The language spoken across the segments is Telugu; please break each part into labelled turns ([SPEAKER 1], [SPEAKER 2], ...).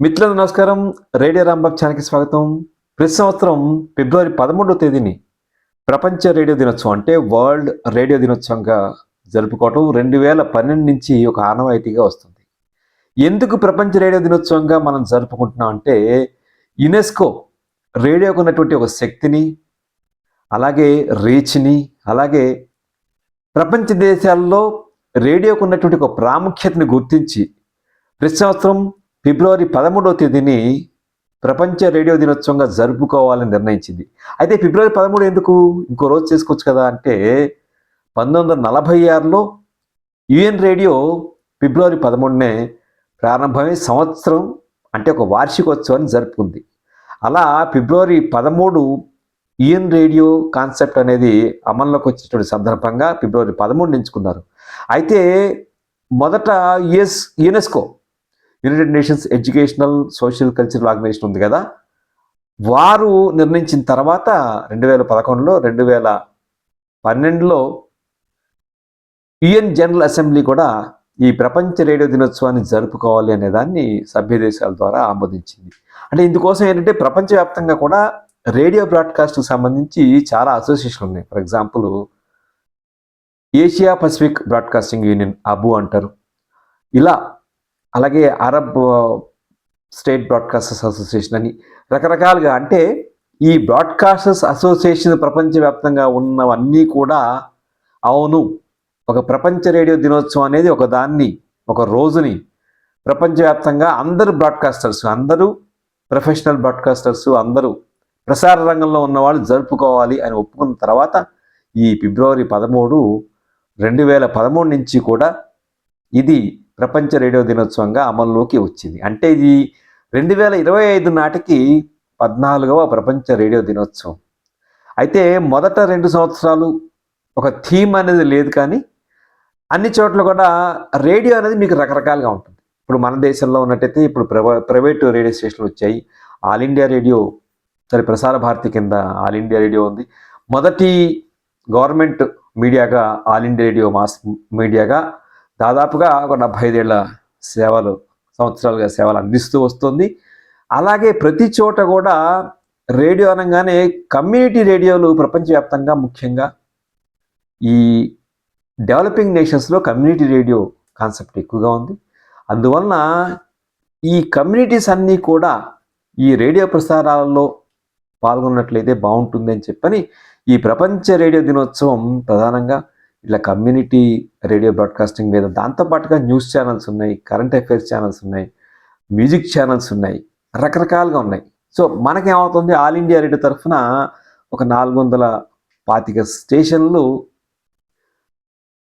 [SPEAKER 1] మిత్రులకు నమస్కారం. రేడియో రాంబాబ్ ఛానల్కి స్వాగతం. ప్రతి సంవత్సరం ఫిబ్రవరి పదమూడవ తేదీని ప్రపంచ రేడియో దినోత్సవం అంటే వరల్డ్ రేడియో దినోత్సవంగా జరుపుకోవటం రెండు వేల పన్నెండు నుంచి ఒక ఆనవాయితీగా వస్తుంది. ఎందుకు ప్రపంచ రేడియో దినోత్సవంగా మనం జరుపుకుంటున్నాం అంటే యునెస్కో రేడియోకు ఉన్నటువంటి ఒక శక్తిని అలాగే రీచ్ని అలాగే ప్రపంచ దేశాల్లో రేడియోకు ఉన్నటువంటి ఒక ప్రాముఖ్యతని గుర్తించి ప్రతి సంవత్సరం ఫిబ్రవరి పదమూడవ తేదీని ప్రపంచ రేడియో దినోత్సవంగా జరుపుకోవాలని నిర్ణయించింది. అయితే ఫిబ్రవరి పదమూడు ఎందుకు? ఇంకో రోజు చేసుకోవచ్చు కదా అంటే పంతొమ్మిది వందల నలభై ఆరులో యుఎన్ రేడియో ఫిబ్రవరి పదమూడునే ప్రారంభమై సంవత్సరం అంటే ఒక వార్షికోత్సవాన్ని జరుపుకుంది. అలా ఫిబ్రవరి పదమూడు ఈఎన్ రేడియో కాన్సెప్ట్ అనేది అమల్లోకి వచ్చేటువంటి సందర్భంగా ఫిబ్రవరి పదమూడు ఎంచుకున్నారు. అయితే మొదట US UNESCO United Nations educational social cultural organisation ఉంది కదా. వారు నిర్ణయించిన తర్వాత రెండు వేల పదకొండులో రెండు వేల పన్నెండులో యుఎన్ జనరల్ అసెంబ్లీ కూడా ఈ ప్రపంచ రేడియో దినోత్సవాన్ని జరుపుకోవాలి అనే దాన్ని సభ్య దేశాల ద్వారా ఆమోదించింది. అంటే ఇందుకోసం ఏంటంటే ప్రపంచవ్యాప్తంగా కూడా రేడియో బ్రాడ్కాస్ట్కి సంబంధించి చాలా అసోసియేషన్లు ఉన్నాయి. For example Asia Pacific broadcasting union ABU అంటారు. ఇలా అలాగే అరబ్ స్టేట్ బ్రాడ్కాస్టర్స్ అసోసియేషన్ అని రకరకాలుగా అంటే ఈ బ్రాడ్కాస్టర్స్ అసోసియేషన్ ప్రపంచవ్యాప్తంగా ఉన్నవన్నీ కూడా అవును ఒక ప్రపంచ రేడియో దినోత్సవం అనేది ఒక దాన్ని ఒక రోజుని ప్రపంచవ్యాప్తంగా అందరు బ్రాడ్కాస్టర్స్ అందరూ ప్రొఫెషనల్ బ్రాడ్కాస్టర్స్ అందరూ ప్రసార రంగంలో ఉన్న వాళ్ళు జరుపుకోవాలి అని ఒప్పుకున్న తర్వాత ఈ ఫిబ్రవరి పదమూడు రెండు వేల పదమూడు నుంచి కూడా ఇది ప్రపంచ రేడియో దినోత్సవంగా అమల్లోకి వచ్చింది. అంటే ఇది రెండు వేల ఇరవై ఐదు నాటికి పద్నాలుగవ ప్రపంచ రేడియో దినోత్సవం. అయితే మొదట రెండు సంవత్సరాలు ఒక థీమ్ అనేది లేదు కానీ అన్ని చోట్ల కూడా రేడియో అనేది మీకు రకరకాలుగా ఉంటుంది. ఇప్పుడు మన దేశంలో ఉన్నట్టయితే ఇప్పుడు ప్రైవేట్ రేడియో స్టేషన్లు వచ్చాయి. ఆల్ ఇండియా రేడియో సరే ప్రసార భారతి కింద ఆల్ ఇండియా రేడియో ఉంది. మొదటి గవర్నమెంట్ మీడియాగా ఆల్ ఇండియా రేడియో మాస్ మీడియాగా దాదాపుగా ఒక డెబ్భై ఐదేళ్ళ సేవలు సంవత్సరాలుగా సేవలు అందిస్తూ వస్తుంది. అలాగే ప్రతి చోట కూడా రేడియో అనగానే కమ్యూనిటీ రేడియోలు ప్రపంచవ్యాప్తంగా ముఖ్యంగా ఈ డెవలపింగ్ నేషన్స్లో కమ్యూనిటీ రేడియో కాన్సెప్ట్ ఎక్కువగా ఉంది. అందువలన ఈ కమ్యూనిటీస్ అన్నీ కూడా ఈ రేడియో ప్రసారాలలో పాల్గొన్నట్లయితే బాగుంటుంది అని చెప్పని ఈ ప్రపంచ రేడియో దినోత్సవం ప్రధానంగా ఇట్లా కమ్యూనిటీ రేడియో బ్రాడ్కాస్టింగ్ మీద దాంతోపాటుగా న్యూస్ ఛానల్స్ ఉన్నాయి కరెంట్ అఫైర్స్ ఛానల్స్ ఉన్నాయి మ్యూజిక్ ఛానల్స్ ఉన్నాయి రకరకాలుగా ఉన్నాయి. సో మనకేమవుతుంది? ఆల్ ఇండియా రేడియో తరఫున ఒక నాలుగు వందల పాతిక స్టేషన్లు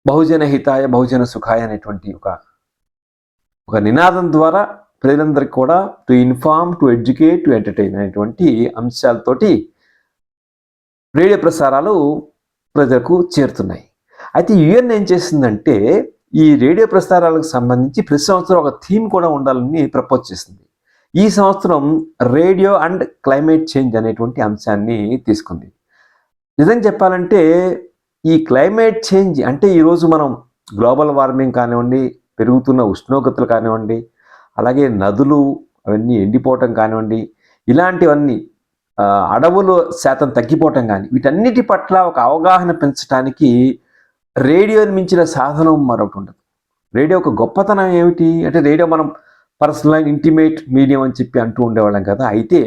[SPEAKER 1] బహుజన హితాయ బహుజన సుఖాయ అనేటువంటి ఒక ఒక నినాదం ద్వారా ప్రజలందరికీ కూడా to inform to educate to entertain అనేటువంటి అంశాలతోటి రేడియో ప్రసారాలు ప్రజలకు చేరుతున్నాయి. అయితే యుఎన్ ఏం చేసిందంటే ఈ రేడియో ప్రసారాలకు సంబంధించి ప్రతి సంవత్సరం ఒక థీమ్ కూడా ఉండాలని ప్రపోజ్ చేసింది ఈ సంవత్సరం రేడియో అండ్ క్లైమేట్ చేంజ్ అనేటువంటి అంశాన్ని తీసుకుంది. నిజం చెప్పాలంటే ఈ క్లైమేట్ చేంజ్ అంటే ఈరోజు మనం గ్లోబల్ వార్మింగ్ కానివ్వండి పెరుగుతున్న ఉష్ణోగ్రతలు కానివ్వండి అలాగే నదులు అవన్నీ ఎండిపోవటం కానివ్వండి ఇలాంటివన్నీ అడవులు శాతం తగ్గిపోవటం కానీ వీటన్నిటి పట్ల ఒక అవగాహన పెంచడానికి రేడియోని మించిన సాధనం మరొకటి ఉండదు రేడియో ఒక గొప్పతనం ఏమిటి? అంటే రేడియో మనం పర్సనల్ అండ్ ఇంటిమేట్ మీడియం అని చెప్పి అంటూ ఉండేవాళ్ళం కదా. అయితే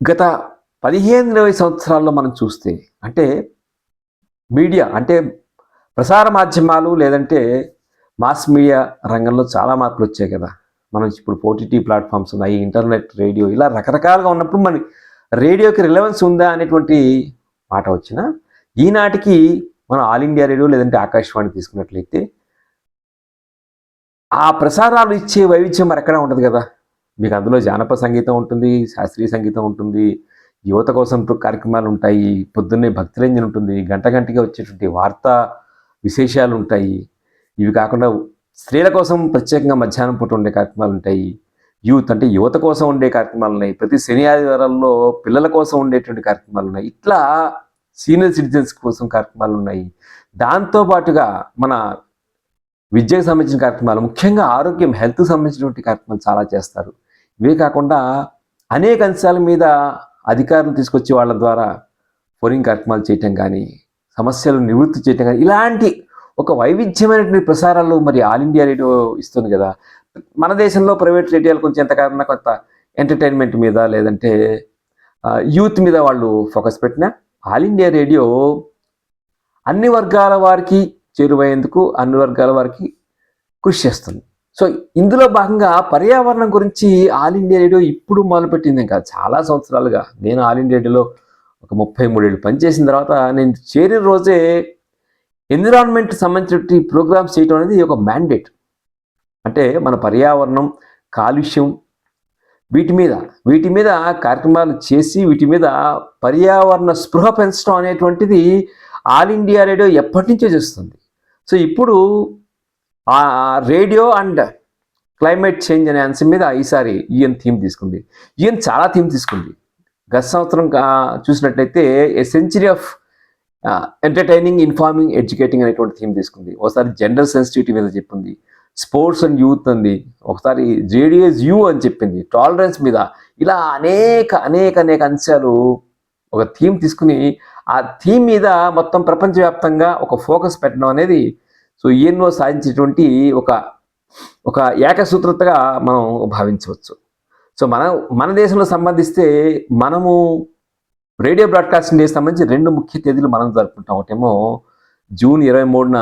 [SPEAKER 1] గత పదిహేను ఇరవై సంవత్సరాల్లో మనం చూస్తే అంటే మీడియా అంటే ప్రసార మాధ్యమాలు లేదంటే మాస్ మీడియా రంగంలో చాలా మార్పులు వచ్చాయి కదా. మనం ఇప్పుడు ఓటీటీ ప్లాట్ఫామ్స్ ఉన్నాయి ఇంటర్నెట్ రేడియో ఇలా రకరకాలుగా ఉన్నప్పుడు మన రేడియోకి రిలవెన్స్ ఉందా అనేటువంటి మాట వచ్చిన ఈనాటికి మనం ఆల్ ఇండియా రేడియో లేదంటే ఆకాశవాణి తీసుకున్నట్లయితే ఆ ప్రసారాలు ఇచ్చే వైవిధ్యం మరి ఎక్కడ ఉంటుంది కదా. మీకు అందులో జానపద సంగీతం ఉంటుంది శాస్త్రీయ సంగీతం ఉంటుంది యువత కోసం కార్యక్రమాలు ఉంటాయి పొద్దున్నే భక్తులంజన్ ఉంటుంది గంట గంటగా వచ్చేటువంటి వార్తా విశేషాలు ఉంటాయి. ఇవి కాకుండా స్త్రీల కోసం ప్రత్యేకంగా మధ్యాహ్నం పూట ఉండే కార్యక్రమాలు ఉంటాయి. యూత్ అంటే యువత కోసం ఉండే కార్యక్రమాలు ఉన్నాయి. ప్రతి శని ఆదివారాల్లో పిల్లల కోసం ఉండేటువంటి కార్యక్రమాలు ఉన్నాయి. ఇట్లా సీనియర్ సిటిజన్స్ కోసం కార్యక్రమాలు ఉన్నాయి. దాంతో పాటుగా మన విద్యకు సంబంధించిన కార్యక్రమాలు ముఖ్యంగా ఆరోగ్యం హెల్త్కి సంబంధించినటువంటి కార్యక్రమాలు చాలా చేస్తారు. ఇవే కాకుండా అనేక అంశాల మీద అధికారులు తీసుకొచ్చి వాళ్ళ ద్వారా ఫోరింగ్ కార్యక్రమాలు చేయటం కానీ సమస్యలు నివృత్తి చేయటం కానీ ఇలాంటి ఒక వైవిధ్యమైనటువంటి ప్రసారాలు మరి ఆల్ ఇండియా రేడియో ఇస్తుంది కదా. మన దేశంలో ప్రైవేట్ రేడియోలు కొంచెం ఎంతకన్నా కొంత ఎంటర్టైన్మెంట్ మీద లేదంటే యూత్ మీద వాళ్ళు ఫోకస్ పెట్టిన ఆల్ ఇండియా రేడియో అన్ని వర్గాల వారికి చేరువయ్యేందుకు అన్ని వర్గాల వారికి కృషి చేస్తుంది. సో ఇందులో భాగంగా పర్యావరణం గురించి ఆల్ ఇండియా రేడియో ఇప్పుడు మొదలుపెట్టింది ఇంకా చాలా సంవత్సరాలుగా. నేను ఆల్ ఇండియా రేడియోలో ఒక ముప్పై మూడేళ్ళు పనిచేసిన తర్వాత నేను చేరిన రోజే ఎన్విరాన్మెంట్ సంబంధించిన ప్రోగ్రామ్స్ చేయడం అనేది ఒక మ్యాండేట్. అంటే మన పర్యావరణం కాలుష్యం వీటి మీద వీటి మీద కార్యక్రమాలు చేసి వీటి మీద పర్యావరణ స్పృహ పెంచడం అనేటువంటిది ఆల్ ఇండియా రేడియో ఎప్పటి నుంచో చేస్తుంది. సో ఇప్పుడు ఆ రేడియో అండ్ క్లైమేట్ చేంజ్ అనే అంశం మీద ఈసారి ఈయన థీమ్ తీసుకుంది. ఈయన చాలా థీమ్ తీసుకుంది. గత సంవత్సరం చూసినట్లయితే a century of entertaining informing educating అనేటువంటి థీమ్ తీసుకుంది. ఒకసారి జెండర్ సెన్సిటివిటీ మీద చెప్పింది. స్పోర్ట్స్ అండ్ యూత్ అంది. ఒకసారి జేడిఎస్ యూ అని చెప్పింది. టాలరెన్స్ మీద ఇలా అనేక అనేక అనేక అంశాలు ఒక థీమ్ తీసుకుని ఆ థీమ్ మీద మొత్తం ప్రపంచవ్యాప్తంగా ఒక ఫోకస్ పెట్టడం అనేది సో ఎన్నో సాధించేటువంటి ఒక ఒక ఏకసూత్రతగా మనం భావించవచ్చు. సో మన మన దేశంలో సంబంధిస్తే మనము రేడియో బ్రాడ్కాస్టింగ్ డే సంబంధించి రెండు ముఖ్య తేదీలు మనం జరుపుకుంటాం. ఒకటేమో జూన్ ఇరవై మూడున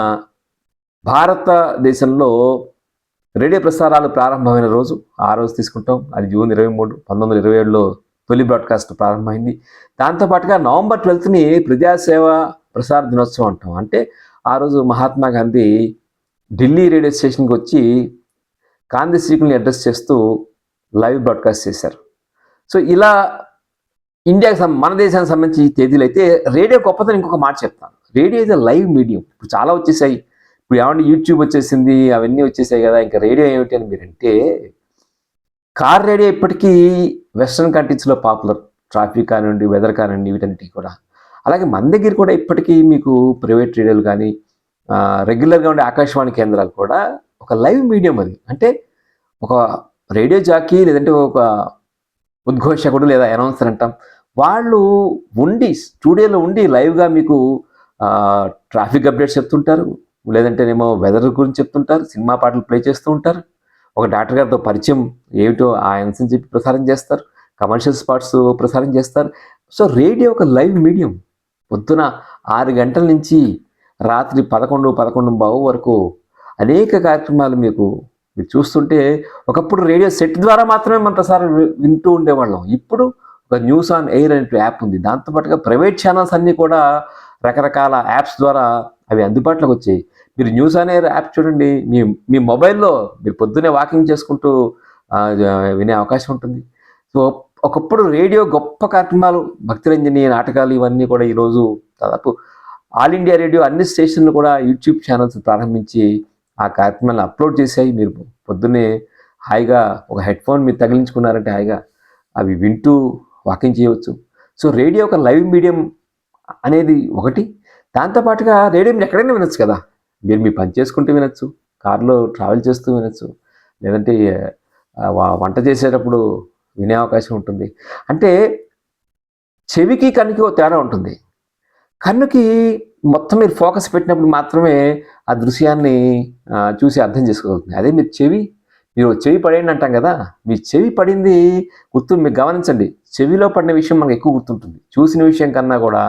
[SPEAKER 1] భారతదేశంలో రేడియో ప్రసారాలు ప్రారంభమైన రోజు ఆ రోజు తీసుకుంటాం. అది జూన్ ఇరవై మూడు పంతొమ్మిది వందల ఇరవై ఏడులో తొలి బ్రాడ్కాస్ట్ ప్రారంభమైంది. దాంతోపాటుగా నవంబర్ ట్వెల్త్ని ప్రజాసేవ ప్రసార దినోత్సవం అంటాం. అంటే ఆ రోజు మహాత్మా గాంధీ ఢిల్లీ రేడియో స్టేషన్కి వచ్చి గాంధీ శ్రీకుల్ని అడ్రస్ చేస్తూ లైవ్ బ్రాడ్కాస్ట్ చేశారు. సో ఇలా ఇండియాకి మన దేశానికి సంబంధించి తేదీలు అయితే రేడియో గొప్పతనం ఇంకొక మాట చెప్తాను. Radio is live medium. ఇప్పుడు చాలా వచ్చేసాయి. ఇప్పుడు ఏమంటే యూట్యూబ్ వచ్చేసింది అవన్నీ వచ్చేసాయి కదా ఇంకా రేడియో ఏమిటి అని మీరంటే కార్ రేడియో ఇప్పటికీ వెస్ట్రన్ కంట్రీస్లో పాపులర్ ట్రాఫిక్ కానివ్వండి వెదర్ కానివ్వండి వీటన్నిటి కూడా. అలాగే మన దగ్గర కూడా ఇప్పటికీ మీకు ప్రైవేట్ రేడియోలు కానీ రెగ్యులర్గా ఉండే ఆకాశవాణి కేంద్రాలు కూడా ఒక లైవ్ మీడియం అది. అంటే ఒక రేడియో జాకీ లేదంటే ఒక ఉద్ఘోషకుడు లేదా అనౌన్సర్ అంటాం. వాళ్ళు ఉండి స్టూడియోలో ఉండి లైవ్గా మీకు ట్రాఫిక్ అప్డేట్స్ చెప్తుంటారు. లేదంటేనేమో వెదర్ గురించి చెప్తుంటారు సినిమా పాటలు ప్లే చేస్తూ ఉంటారు. ఒక డాక్టర్ గారితో పరిచయం ఏమిటో ఆ ఆన్సర్ చెప్పి ప్రసారం చేస్తారు కమర్షియల్ స్పాట్స్ ప్రసారం చేస్తారు. సో రేడియో ఒక లైవ్ మీడియం. పొద్దున ఆరు గంటల నుంచి రాత్రి పదకొండు పదకొండు బావు వరకు అనేక కార్యక్రమాలు మీకు మీరు చూస్తుంటే ఒకప్పుడు రేడియో సెట్ ద్వారా మాత్రమే మన ప్రసారం వింటూ ఉండేవాళ్ళం. ఇప్పుడు ఒక న్యూస్ ఆన్ ఎయిర్ అనే యాప్ ఉంది. దాంతోపాటుగా ప్రైవేట్ ఛానల్స్ అన్నీ కూడా రకరకాల యాప్స్ ద్వారా అవి అందుబాటులోకి వచ్చాయి. మీరు న్యూస్ అనే యాప్ చూడండి. మీ మీ మొబైల్లో మీరు పొద్దునే వాకింగ్ చేసుకుంటూ వినే అవకాశం ఉంటుంది. సో ఒకప్పుడు రేడియో గొప్ప కార్యక్రమాలు భక్తిరంజని నాటకాలు ఇవన్నీ కూడా ఈరోజు దాదాపు ఆల్ ఇండియా రేడియో అన్ని స్టేషన్లు కూడా యూట్యూబ్ ఛానల్స్ ప్రారంభించి ఆ కార్యక్రమాలను అప్లోడ్ చేసాయి మీరు పొద్దున్నే హాయిగా ఒక హెడ్ ఫోన్ మీరు తగిలించుకున్నారంటే హాయిగా అవి వింటూ వాకింగ్ చేయవచ్చు. సో రేడియో ఒక లైవ్ మీడియం అనేది ఒకటి. దాంతోపాటుగా రేడియో మీరు ఎక్కడైనా వినొచ్చు కదా. మీరు మీ పని చేసుకుంటూ వినొచ్చు కారులో ట్రావెల్ చేస్తూ వినొచ్చు లేదంటే వంట చేసేటప్పుడు వినే అవకాశం ఉంటుంది. అంటే చెవికి కన్నుకి ఓ తేడా ఉంటుంది. కన్నుకి మొత్తం మీరు ఫోకస్ పెట్టినప్పుడు మాత్రమే ఆ దృశ్యాన్ని చూసి అర్థం చేసుకోగలుగుతుంది. అదే మీరు చెవి మీరు చెవి పడేయండి అంటాం కదా మీ చెవి పడింది గుర్తు మీరు గమనించండి. చెవిలో పడిన విషయం మనకు ఎక్కువ గుర్తుంటుంది. చూసిన విషయం కన్నా కూడా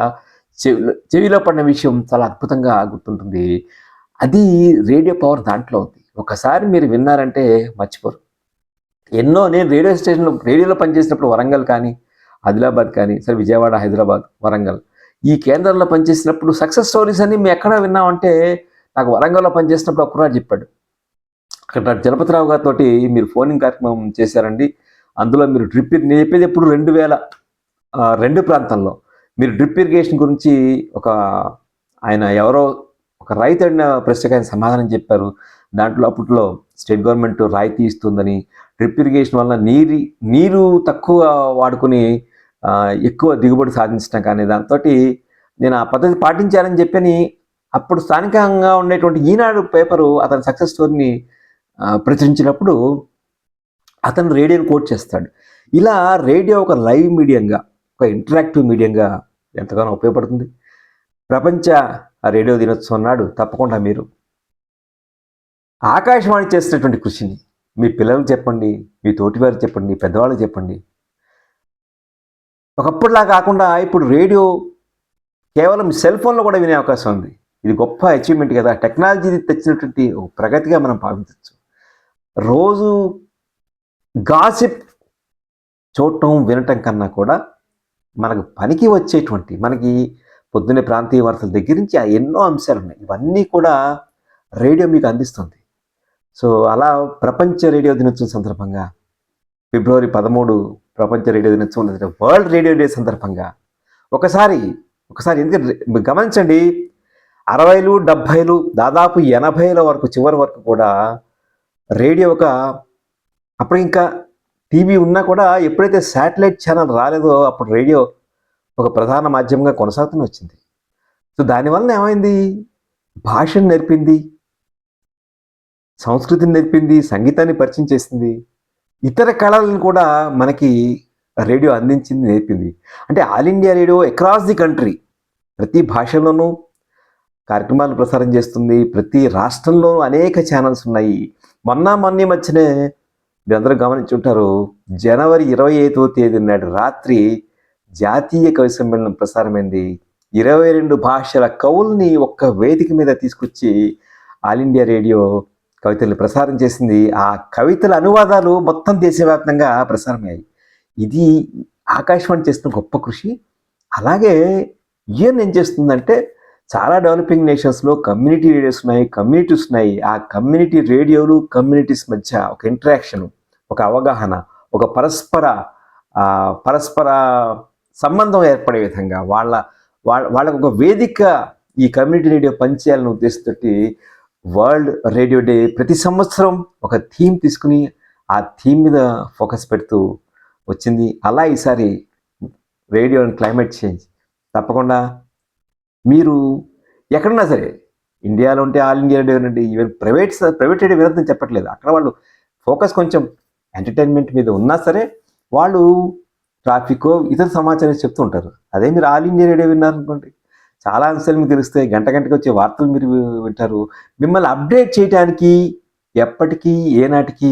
[SPEAKER 1] చెవిలో చెవిలో పడిన విషయం చాలా అద్భుతంగా గుర్తుంటుంది. అది రేడియో పవర్ దాంట్లో ఉంది. ఒకసారి మీరు విన్నారంటే మర్చిపోరు. ఎన్నో నేను రేడియో స్టేషన్లో రేడియోలో పనిచేసినప్పుడు వరంగల్ కానీ ఆదిలాబాద్ కానీ సరే విజయవాడ హైదరాబాద్ వరంగల్ ఈ కేంద్రంలో పనిచేసినప్పుడు సక్సెస్ స్టోరీస్ అని మేము ఎక్కడ విన్నామంటే నాకు వరంగల్లో పనిచేసినప్పుడు ఒక్కరాడు చెప్పాడు. అక్కడ జలపతిరావు గారితో మీరు ఫోనింగ్ కార్యక్రమం చేశారండి. అందులో మీరు డ్రిప్ నేను చెప్పేది ఎప్పుడు రెండు వేల రెండు ప్రాంతంలో. మీరు డ్రిప్ ఇరిగేషన్ గురించి ఒక ఆయన ఎవరో ఒక రైతు అడిగిన ప్రశ్నకు ఆయన సమాధానం చెప్పారు. దాంట్లో అప్పట్లో స్టేట్ గవర్నమెంట్ రాయితీ ఇస్తుందని డ్రిప్ ఇరిగేషన్ వల్ల నీరు నీరు తక్కువ వాడుకుని ఎక్కువ దిగుబడి సాధించడం కానీ దాంతో నేను ఆ పద్ధతి పాటించానని చెప్పని అప్పుడు స్థానికంగా ఉండేటువంటి ఈనాడు పేపరు అతని సక్సెస్ స్టోరీని ప్రచురించినప్పుడు అతను రేడియోని కోట్ చేస్తాడు. ఇలా రేడియో ఒక లైవ్ మీడియంగా ఒక ఇంటరాక్టివ్ మీడియంగా ఎంతగానో ఉపయోగపడుతుంది. ప్రపంచ ఆ రేడియో దినోత్సవం నాడు తప్పకుండా మీరు ఆకాశవాణి చేసినటువంటి కృషిని మీ పిల్లలకు చెప్పండి మీ తోటివారు చెప్పండి పెద్దవాళ్ళు చెప్పండి. ఒకప్పుడులా కాకుండా ఇప్పుడు రేడియో కేవలం సెల్ ఫోన్లో కూడా వినే అవకాశం ఉంది. ఇది గొప్ప అచీవ్మెంట్ కదా. టెక్నాలజీ తెచ్చినటువంటి ఒక ప్రగతిగా మనం భావించవచ్చు. రోజు గాసిప్ చూడటం వినటం కన్నా కూడా మనకు పనికి వచ్చేటువంటి మనకి పొద్దునే ప్రాంతీయ వార్తల దగ్గర నుంచి ఆ ఎన్నో అంశాలు ఉన్నాయి. ఇవన్నీ కూడా రేడియో మీకు అందిస్తుంది. సో అలా ప్రపంచ రేడియో దినోత్సవం సందర్భంగా ఫిబ్రవరి పదమూడు ప్రపంచ రేడియో దినోత్సవం లేదా వరల్డ్ రేడియో డే సందర్భంగా ఒకసారి ఒకసారి ఎందుకంటే గమనించండి అరవైలు డెబ్భైలు దాదాపు ఎనభైల వరకు చివరి వరకు కూడా రేడియో ఒక అప్పుడు ఇంకా టీవీ ఉన్నా కూడా ఎప్పుడైతే శాటిలైట్ ఛానల్ రాలేదో అప్పుడు రేడియో ఒక ప్రధాన మాధ్యమంగా కొనసాగుతూనే వచ్చింది. సో దానివల్ల ఏమైంది? భాషను నేర్పింది సంస్కృతిని నేర్పింది సంగీతాన్ని పరిచయం చేసింది. ఇతర కళలను కూడా మనకి రేడియో అందించింది నేర్పింది. అంటే All India Radio across the country ప్రతి భాషలోనూ కార్యక్రమాలు ప్రసారం చేస్తుంది. ప్రతి రాష్ట్రంలోనూ అనేక ఛానల్స్ ఉన్నాయి. మొన్న మొన్న మధ్యనే మీరందరూ గమనించుంటారు జనవరి ఇరవై ఐదవ తేదీ నాడు రాత్రి జాతీయ కవి సమ్మేళనం ప్రసారమైంది. ఇరవై రెండు భాషల కవుల్ని ఒక్క వేదిక మీద తీసుకొచ్చి ఆల్ ఇండియా రేడియో కవితలు ప్రసారం చేసింది. ఆ కవితల అనువాదాలు మొత్తం దేశవ్యాప్తంగా ప్రసారమయ్యాయి. ఇది ఆకాశవాణి చేస్తున్న గొప్ప కృషి. అలాగే ఈయన ఏం చేస్తుందంటే చాలా డెవలపింగ్ నేషన్స్లో కమ్యూనిటీ రేడియోస్ ఉన్నాయి కమ్యూనిటీస్ ఉన్నాయి. ఆ కమ్యూనిటీ రేడియోలు కమ్యూనిటీస్ మధ్య ఒక ఇంటరాక్షన్ ఒక అవగాహన ఒక పరస్పర పరస్పర సంబంధం ఏర్పడే విధంగా వాళ్ళ వాళ్ళ వాళ్ళకు ఒక వేదిక ఈ కమ్యూనిటీ రేడియో పనిచేయాలని ఉద్దేశంతో వరల్డ్ రేడియో డే ప్రతి సంవత్సరం ఒక థీమ్ తీసుకుని ఆ థీమ్ మీద ఫోకస్ పెడుతూ వచ్చింది. అలా ఈసారి రేడియో అండ్ క్లైమేట్ చేంజ్. తప్పకుండా మీరు ఎక్కడున్నా సరే ఇండియాలో ఉంటే ఆల్ ఇండియా రేడియో వినండి ఈవెన్ ప్రైవేట్ ప్రైవేట్ రేడియో వినొద్దని చెప్పట్లేదు. అక్కడ వాళ్ళు ఫోకస్ కొంచెం ఎంటర్టైన్మెంట్ మీద ఉన్నా సరే వాళ్ళు ట్రాఫిక్ ఇతర సమాచారం చెప్తూ ఉంటారు. అదే మీరు ఆల్ ఇండియా రేడియో విన్నారనుకోండి. చాలా అంశాలు మీకు తెలుస్తాయి. గంట గంటకి వచ్చే వార్తలు మీరు వింటారు. మిమ్మల్ని అప్డేట్ చేయడానికి ఎప్పటికీ ఏనాటికి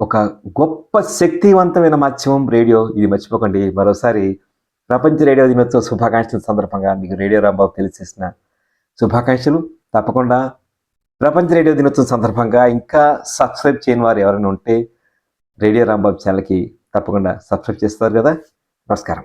[SPEAKER 1] ఒక గొప్ప శక్తివంతమైన మాధ్యమం రేడియో. ఇది మర్చిపోకండి. మరోసారి ప్రపంచ రేడియో దినోత్సవ శుభాకాంక్షల సందర్భంగా మీకు రేడియో రాంబాబు తెలియజేసిన శుభాకాంక్షలు. తప్పకుండా ప్రపంచ రేడియో దినోత్సవం సందర్భంగా ఇంకా సబ్స్క్రైబ్ చేయని వారు ఎవరైనా ఉంటే రేడియో రాంబాబు ఛానల్కి తప్పకుండా సబ్స్క్రైబ్ చేస్తారు కదా. నమస్కారం.